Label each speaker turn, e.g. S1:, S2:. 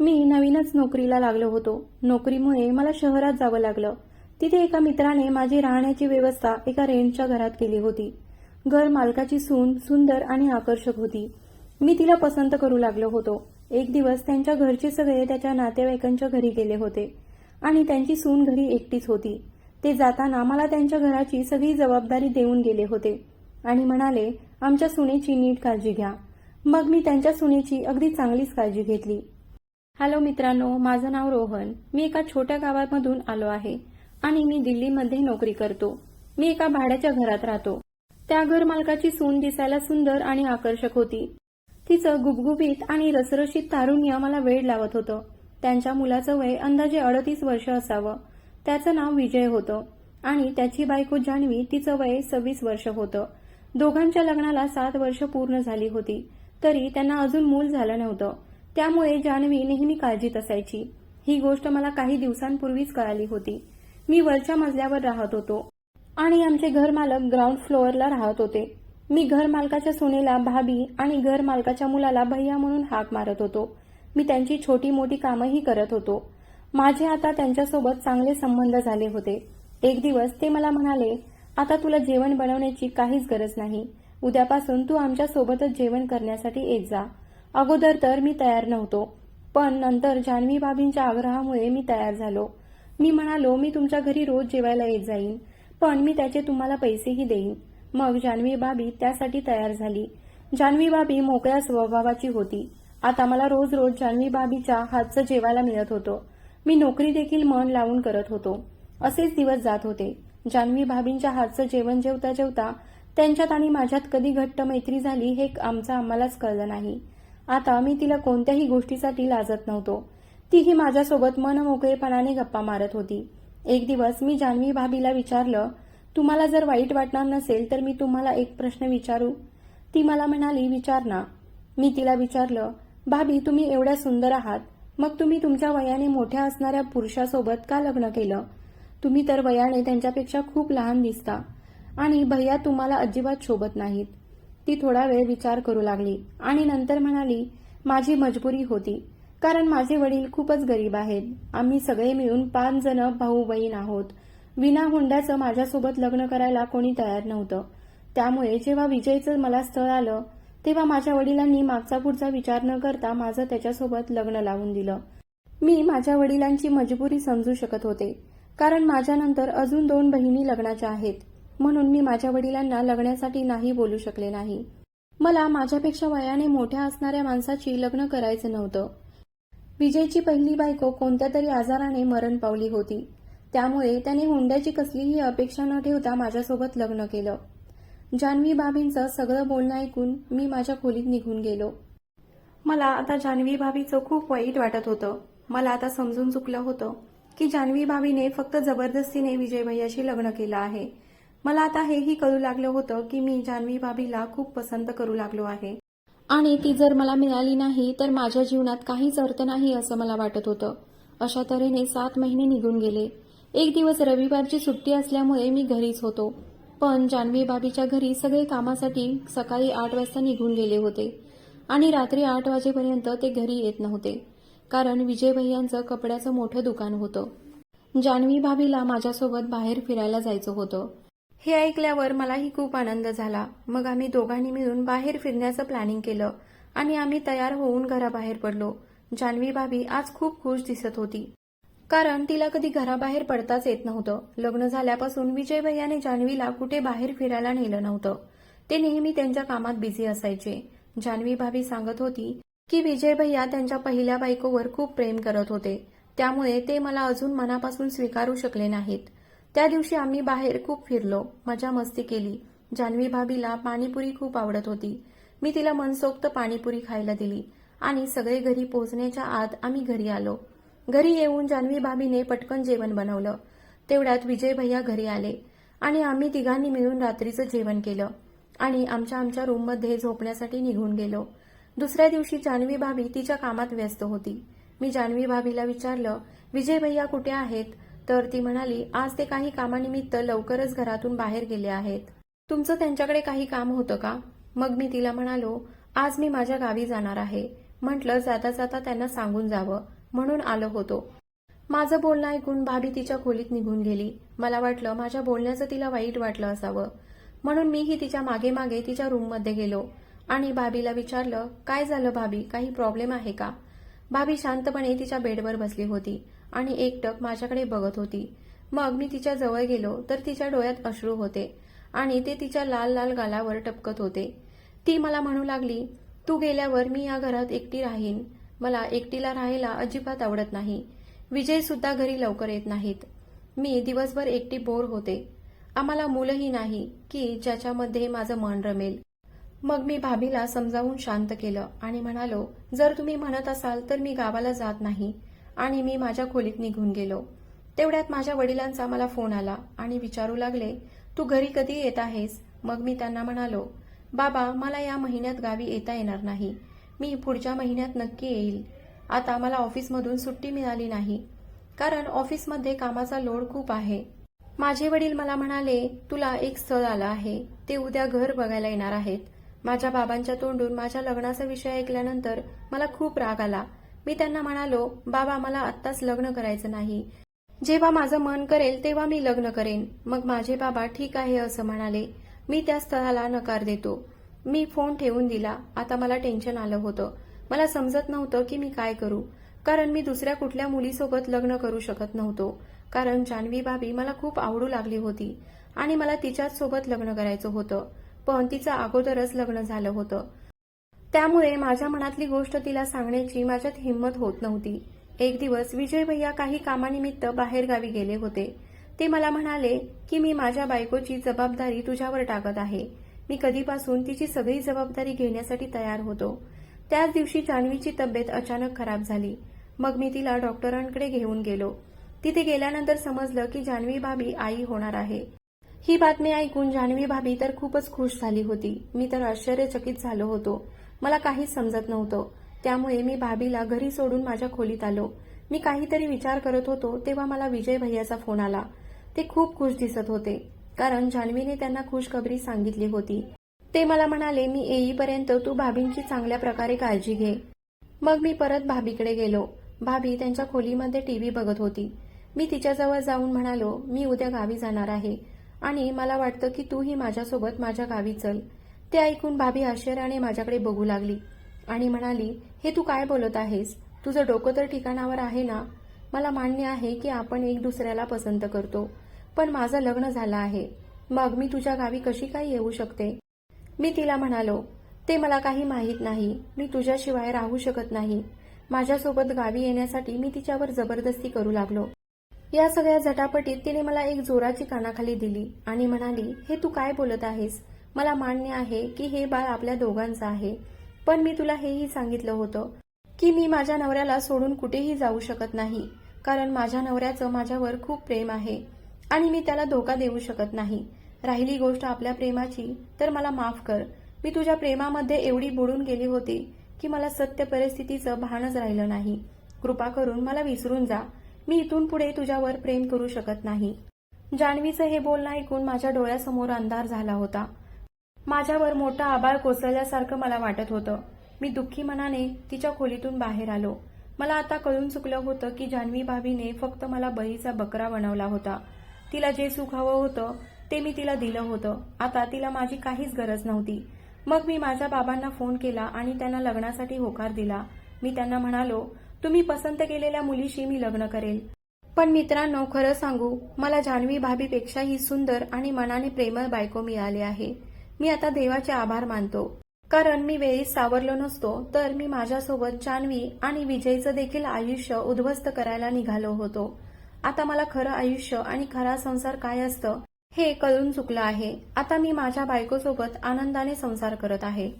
S1: मी नवीनच नोकरीला लागलो होतो. नोकरीमुळे मला शहरात जावं लागलं. तिथे एका मित्राने माझी राहण्याची व्यवस्था एका रेंटच्या घरात केली होती. घर मालकाची सून सुंदर आणि आकर्षक होती. मी तिला पसंत करू लागलो होतो. एक दिवस त्यांच्या घरचे सगळे त्याच्या नातेवाईकांच्या घरी गेले होते. आणि त्यांची सून घरी एकटीच होती. ते जाताना मला त्यांच्या घराची सगळी जबाबदारी देऊन गेले होते. आणि म्हणाले आमच्या सुनेची नीट काळजी घ्या. मग मी त्यांच्या सुनेची अगदी चांगलीच काळजी घेतली. हॅलो मित्रांनो माझं नाव रोहन. मी एका छोट्या गावामधून आलो आहे आणि मी दिल्लीमध्ये नोकरी करतो. मी एका भाड्याच्या घरात राहतो. त्या घर मालकाची सून दिसायला सुंदर आणि आकर्षक होती. तिचं गुबगुबीत आणि रसरशीत तारुण्य मला वेळ लावत होतं. त्यांच्या मुलाचं वय अंदाजे अडतीस वर्ष असावं. त्याचं नाव विजय होतं आणि त्याची बायको जान्हवी तिचं वय सव्वीस वर्ष होतं. दोघांच्या लग्नाला सात वर्ष पूर्ण झाली होती. तरी त्यांना अजून मूल झालं नव्हतं. त्यामुळे जान्हवी नेहमी काळजीत असायची. ही गोष्ट मला काही दिवसांपूर्वीच कळाली होती. मी वरच्या मजल्यावर राहत होतो आणि आमचे घर मालक ग्राउंड फ्लोअरला राहत होते. मी घर मालकाच्या सुनेला भाभी आणि घर मालकाच्या मुलाला भैया म्हणून हाक मारत होतो. मी त्यांची छोटी मोठी कामंही करत होतो. माझे आता त्यांच्यासोबत चांगले संबंध झाले होते. एक दिवस ते मला म्हणाले आता तुला जेवण बनवण्याची काहीच गरज नाही. उद्यापासून तू आमच्या सोबतच जेवण करण्यासाठी येत जा. अगोदर तर मी तयार नव्हतो पण नंतर जान्हवी बाबींच्या आग्रहामुळे मी तयार झालो. मी म्हणालो मी तुमच्या घरी रोज जेवायला येत जाईन पण मी त्याचे तुम्हाला पैसेही देईन. मग जान्हवी बाबी त्यासाठी तयार झाली. जान्हवी बाबी मोकळ्या स्वभावाची होती. आता मला रोज रोज जान्हवी बाबीच्या हातचं जेवायला मिळत होतं. मी नोकरी देखील मन लावून करत होतो. असेच दिवस जात होते. जान्हवी बाबींच्या हातचं जेवण जेवता जेवता त्यांच्यात आणि माझ्यात कधी घट्ट मैत्री झाली हे आमचं आम्हालाच कळलं नाही. आता मी तिला कोणत्याही गोष्टीसाठी लाजत नव्हतो. तीही माझ्यासोबत मनमोकळेपणाने गप्पा मारत होती. एक दिवस मी जान्हवी भाभीला विचारलं तुम्हाला जर वाईट वाटणार नसेल तर मी तुम्हाला एक प्रश्न विचारू. ती मला म्हणाली विचार ना. मी तिला विचारलं भाभी तुम्ही एवढ्या सुंदर आहात. मग तुम्ही तुमच्या वयाने मोठ्या असणाऱ्या पुरुषासोबत का लग्न केलं? तुम्ही तर वयाने त्यांच्यापेक्षा खूप लहान दिसता. आणि भैया तुम्हाला अजिबात शोभत नाहीत. ती थोडा वेळ विचार करू लागली आणि नंतर म्हणाली माझी मजबुरी होती कारण माझे वडील खूपच गरीब आहेत. आम्ही सगळे मिळून पाच जण भाऊ बहीण आहोत. विना हुंड्याचं माझ्यासोबत लग्न करायला कोणी तयार नव्हतं. त्यामुळे जेव्हा विजयचं मला स्थळ आलं तेव्हा माझ्या वडिलांनी मागचा पुढचा विचार न करता माझं त्याच्यासोबत लग्न लावून दिलं. मी माझ्या वडिलांची मजबुरी समजू शकत होते कारण माझ्यानंतर अजून दोन बहिणी लग्नाच्या आहेत. म्हणून मी माझ्या वडिलांना लग्नासाठी नाही बोलू शकले नाही. मला माझ्यापेक्षा वयाने मोठ्या असणाऱ्या माणसाची लग्न करायचं नव्हतं. विजयची पहिली बायको कोणत्या तरी आजाराने मरण पावली होती. त्यामुळे त्याने हुंड्याची कसलीही अपेक्षा न ठेवता माझ्यासोबत लग्न केलं. जान्हवी बाबींचं सगळं बोलणं ऐकून मी माझ्या खोलीत निघून गेलो. मला आता जान्हवी भाभीचं खूप वाईट वाटत होतं. मला आता समजून चुकलं होतं की जान्हवी भाभीने फक्त जबरदस्तीने विजय भैयाशी लग्न केलं आहे. मला आता हेही कळू लागलं होतं की मी जान्हवी भाभीला खूप पसंत करू लागलो आहे. आणि ती जर मला मिळाली नाही तर माझ्या जीवनात काहीच अर्थ नाही असं मला वाटत होतं. अशा तऱ्हेने सात महिने निघून गेले. एक दिवस रविवारची सुट्टी असल्यामुळे मी घरीच होतो. पण जान्हवी बाबीच्या घरी सगळे कामासाठी सकाळी आठ वाजता निघून गेले होते. आणि रात्री आठ वाजेपर्यंत ते घरी येत नव्हते. कारण विजय भैयांचं कपड्याचं मोठं दुकान होतं. जान्हवी भाभीला माझ्यासोबत बाहेर फिरायला जायचं होतं. हे ऐकल्यावर मलाही खूप आनंद झाला. मग आम्ही दोघांनी मिळून बाहेर फिरण्याचं प्लॅनिंग केलं आणि आम्ही तयार होऊन घराबाहेर पडलो. जान्हवी भाभी आज खूप खुश दिसत होती. कारण तिला कधी घराबाहेर पडताच येत नव्हतं. लग्न झाल्यापासून विजय भैयाने जान्हवीला कुठे बाहेर फिरायला नेलं नव्हतं. ते नेहमी त्यांच्या कामात बिझी असायचे. जान्हवी भाभी सांगत होती की विजय भैया त्यांच्या पहिल्या बायकोवर खूप प्रेम करत होते. त्यामुळे ते मला अजून मनापासून स्वीकारू शकले नाहीत. त्या दिवशी आम्ही बाहेर खूप फिरलो मजा मस्ती केली. जान्हवी भाभीला पाणीपुरी खूप आवडत होती. मी तिला मनसोक्त पाणीपुरी खायला दिली आणि सगळे घरी पोहोचण्याच्या आत आम्ही घरी आलो. घरी येऊन जान्हवी भाभीने पटकन जेवण बनवलं. तेवढ्यात विजय भैया घरी आले आणि आम्ही तिघांनी मिळून रात्रीचं जेवण केलं आणि आमच्या आमच्या रूममध्ये झोपण्यासाठी निघून गेलो. दुसऱ्या दिवशी जान्हवी भाभी तिच्या कामात व्यस्त होती. मी जान्हवी भाभीला विचारलं विजय भैया कुठे आहेत? तर ती म्हणाली आज ते काही कामानिमित्त लवकरच घरातून बाहेर गेले आहेत. तुमचं त्यांच्याकडे काही काम होतं का? मग मी तिला म्हणालो आज मी माझ्या गावी जाणार आहे. म्हटलं जाता जाता त्यांना सांगून जावं. म्हणून आलो होतो. माझं बोलणं ऐकून भाभी तिच्या खोलीत निघून गेली. मला वाटलं माझ्या बोलण्याचं तिला वाईट वाटलं असावं. म्हणून मीही तिच्यामागे मागे तिच्या रूममध्ये गेलो आणि भाभीला विचारलं काय झालं भाभी? काही प्रॉब्लेम आहे का? भाभी शांतपणे तिच्या बेडवर बसली होती. आणि एकटक माझ्याकडे बघत होती. मग मी तिच्या जवळ गेलो तर तिच्या डोळ्यात अश्रू होते आणि ते तिच्या लाल लाल गालावर टपकत होते. ती मला म्हणू लागली तू गेल्यावर मी या घरात एकटी राहीन. मला एकटीला राहायला अजिबात आवडत नाही. विजय सुद्धा घरी लवकर येत नाहीत. मी दिवसभर एकटी बोर होते. आम्हाला मुलंही नाही की ज्याच्यामध्ये माझं मन रमेल. मग मी भाभीला समजावून शांत केलं आणि म्हणालो जर तुम्ही म्हणत असाल तर मी गावाला जात नाही. आणि मी माझ्या खोलीत निघून गेलो. तेवढ्यात माझ्या वडिलांचा मला फोन आला आणि विचारू लागले तू घरी कधी येत आहेस? मग मी त्यांना म्हणालो बाबा मला या महिन्यात गावी येता येणार नाही. मी पुढच्या महिन्यात नक्की येईल. आता मला ऑफिसमधून सुट्टी मिळाली नाही. कारण ऑफिसमध्ये कामाचा लोड खूप आहे. माझे वडील मला म्हणाले तुला एक स्थळ आलं आहे. ते उद्या घर बघायला येणार आहेत. माझ्या बाबांच्या तोंडून माझ्या लग्नाचा विषय ऐकल्यानंतर मला खूप राग आला. मी त्यांना म्हणालो बाबा मला आत्ताच लग्न करायचं नाही. जेव्हा माझं मन करेल तेव्हा मी लग्न करेन. मग माझे बाबा ठीक आहे असं म्हणाले. मी त्या स्थळाला नकार देतो. मी फोन ठेवून दिला. आता मला टेन्शन आलं होतं. मला समजत नव्हतं की मी काय करू. कारण मी दुसऱ्या कुठल्या मुलीसोबत लग्न करू शकत नव्हतो. कारण जान्हवी भाभी मला खूप आवडू लागली होती आणि मला तिच्याच सोबत लग्न करायचं होतं. पण तिचं अगोदरच लग्न झालं होतं. त्यामुळे माझ्या मनातली गोष्ट तिला सांगण्याची माझ्यात हिंमत होत नव्हती. एक दिवस विजय भैया काही कामानिमित्त बाहेरगावी गेले होते. ते मला म्हणाले की मी माझ्या बायकोची जबाबदारी तुझ्यावर टाकत आहे. मी कधीपासून तिची सगळी जबाबदारी घेण्यासाठी तयार होतो. त्याच दिवशी जान्हवीची तब्येत अचानक खराब झाली. मग मी तिला डॉक्टरांकडे घेऊन गेलो. तिथे गेल्यानंतर समजलं की जान्हवी भाभी आई होणार आहे. ही बातमी ऐकून जान्हवी भाभी तर खूपच खुश झाली होती. मी तर आश्चर्यचकित झालो होतो. मला काहीच समजत नव्हतं. त्यामुळे मी भाभीला घरी सोडून माझ्या खोलीत आलो. मी काहीतरी विचार करत होतो तेव्हा मला विजय भैयाचा फोन आला. ते खूप खुश दिसत होते कारण जान्हवीने त्यांना खुशखबरी सांगितली होती. ते मला म्हणाले मी येईपर्यंत तू भाभींची चांगल्या प्रकारे काळजी घे. मग मी परत भाभीकडे गेलो. भाभी त्यांच्या खोलीमध्ये टीव्ही बघत होती. मी तिच्याजवळ जाऊन म्हणालो मी उद्या गावी जाणार आहे आणि मला वाटतं की तूही माझ्यासोबत माझ्या गावी चल. ते ऐकून भाभी आश्चर्याने माझ्याकडे बघू लागली आणि म्हणाली हे तू काय बोलत आहेस? तुझं डोकं तर ठिकाणावर आहे ना? मला मान्य आहे की आपण एक दुसऱ्याला पसंत करतो. पण माझं लग्न झालं आहे. मग मी तुझ्या गावी कशी काय येऊ शकते? मी तिला म्हणालो ते मला काही माहीत नाही. मी तुझ्याशिवाय राहू शकत नाही. माझ्यासोबत गावी येण्यासाठी मी तिच्यावर जबरदस्ती करू लागलो. या सगळ्या झटापटीत तिने मला एक जोराची कानाखाली दिली आणि म्हणाली हे तू काय बोलत आहेस? मला मान्य आहे की हे बाळ आपल्या दोघांचं आहे. पण मी तुला हेही सांगितलं होतं की मी माझ्या नवऱ्याला सोडून कुठेही जाऊ शकत नाही कारण माझ्या नवऱ्याचं माझ्यावर खूप प्रेम आहे आणि मी त्याला धोका देऊ शकत नाही. राहिली गोष्ट आपल्या प्रेमाची तर मला माफ कर. मी तुझ्या प्रेमामध्ये एवढी बुडून गेली होती की मला सत्य परिस्थितीचं भानच राहिलं नाही. कृपा करून मला विसरून जा. मी इथून पुढे तुझ्यावर प्रेम करू शकत नाही. जान्हवीचं हे बोलणं ऐकून माझ्या डोळ्यासमोर अंधार झाला होता. माझ्यावर मोठा आभाळ कोसळल्यासारखं मला वाटत होतं. मी दुःखी मनाने तिच्या खोलीतून बाहेर आलो. मला आता कळून चुकलं होतं की जान्हवी भाभीने फक्त मला बळीचा बकरा बनवला होता. तिला जे सुख हवं होतं ते मी तिला दिलं होतं. आता तिला माझी काहीच गरज नव्हती. मग मी माझ्या बाबांना फोन केला आणि त्यांना लग्नासाठी होकार दिला. मी त्यांना म्हणालो तुम्ही पसंत केलेल्या मुलीशी मी लग्न करेल. पण मित्रांनो खरं सांगू मला जान्हवी भाभीपेक्षाही सुंदर आणि मनाने प्रेमळ बायको मिळाली आहे. मी आता देवाचे आभार मानतो. कारण मी वेळी सावरलो नसतो तर मी माझ्यासोबत जान्हवी आणि विजयचं देखील आयुष्य उद्ध्वस्त करायला निघालो होतो. आता मला खरं आयुष्य आणि खरा संसार काय असतं हे कळून चुकलं आहे. आता मी माझ्या बायकोसोबत आनंदाने संसार करत आहे.